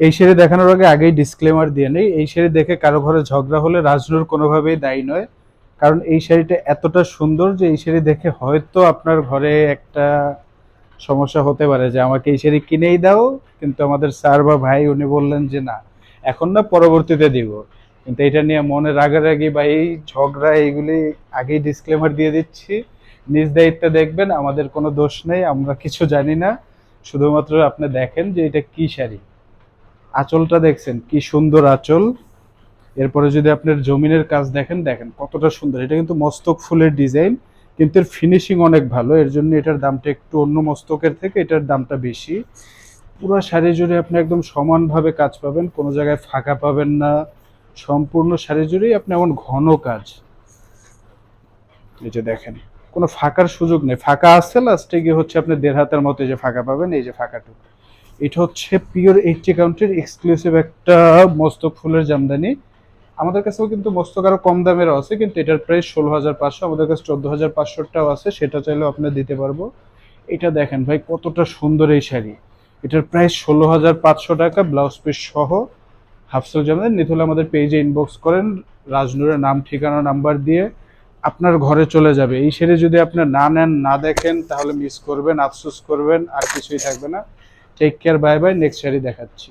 এই শাড়ি দেখানোর আগে আগেই ডিসক্লেমার দিয়ে নেই। এই শাড়ি দেখে কারও ঘরে ঝগড়া হলে রাজনুর কোনোভাবেই দায়ী নয়। কারণ এই শাড়িটা এতটা সুন্দর যে এই শাড়ি দেখে হয়তো আপনার ঘরে একটা সমস্যা হতে পারে যে, আমাকে এই শাড়ি কিনেই দাও। কিন্তু আমাদের স্যার বা ভাই উনি বললেন যে, না, এখন না, পরবর্তীতে দিব। কিন্তু এটা নিয়ে মনে রাগারাগি বা এই ঝগড়া এইগুলি আগেই ডিসক্লেমার দিয়ে দিচ্ছি। নিজ দায়িত্বে দেখবেন, আমাদের কোনো দোষ নেই, আমরা কিছু জানি না। শুধুমাত্র আপনি দেখেন যে এটা কি শাড়ি আঁচলটা দেখছেন, কি সুন্দর আঁচল। এরপরে যদি আপনার জমিনের কাজ দেখেন দেখেন কতটা সুন্দর। এটা কিন্তু মস্তক ফুলের ডিজাইন, কিন্তু এর ফিনিশিং অনেক ভালো। এর জন্য এটার দামটা একটু অন্য মস্তকের থেকে এটার দামটা বেশি। পুরো শাড়ি জুড়ে আপনি একদম সমানভাবে কাজ পাবেন, কোনো জায়গায় ফাঁকা পাবেন না। সম্পূর্ণ শাড়ি জুড়েই আপনি এমন ঘন কাজ। এই যে দেখেন, কোনো ফাঁকার সুযোগ নেই। ফাঁকা আসছে লাস্টে গিয়ে হচ্ছে আপনি দেড় হাতের মতো এই যে ফাঁকা পাবেন, এই যে ফাঁকাটুকু। এটা হচ্ছে পিওর এইচটি কাউন্টের এক্সক্লুসিভ একটা মস্তক ফুলের জামদানি। আমাদের কাছেও কিন্তু মস্তক আরও কম দামেরও আছে, কিন্তু এটার প্রাইস ষোলো হাজার পাঁচশো, আমাদের কাছে চোদ্দ হাজার পাঁচশোটাও আছে, সেটা চাইলেও আপনার দিতে পারব। এটা দেখেন ভাই, কতটা সুন্দর এই শাড়ি। এটার প্রাইস ষোলো হাজার পাঁচশো টাকা, ব্লাউজ পিস সহ হাফসল জামদানি। নিতে হলে আমাদের পেজে ইনবক্স করেন, রাজনুরের নাম, ঠিকানা নাম্বার দিয়ে আপনার ঘরে চলে যাবে। এই শাড়ি যদি আপনি না নেন, না দেখেন, তাহলে মিস করবেন, আফসোস করবেন, আর কিছুই থাকবে না। Take care bye bye next sari দেখাচ্ছি।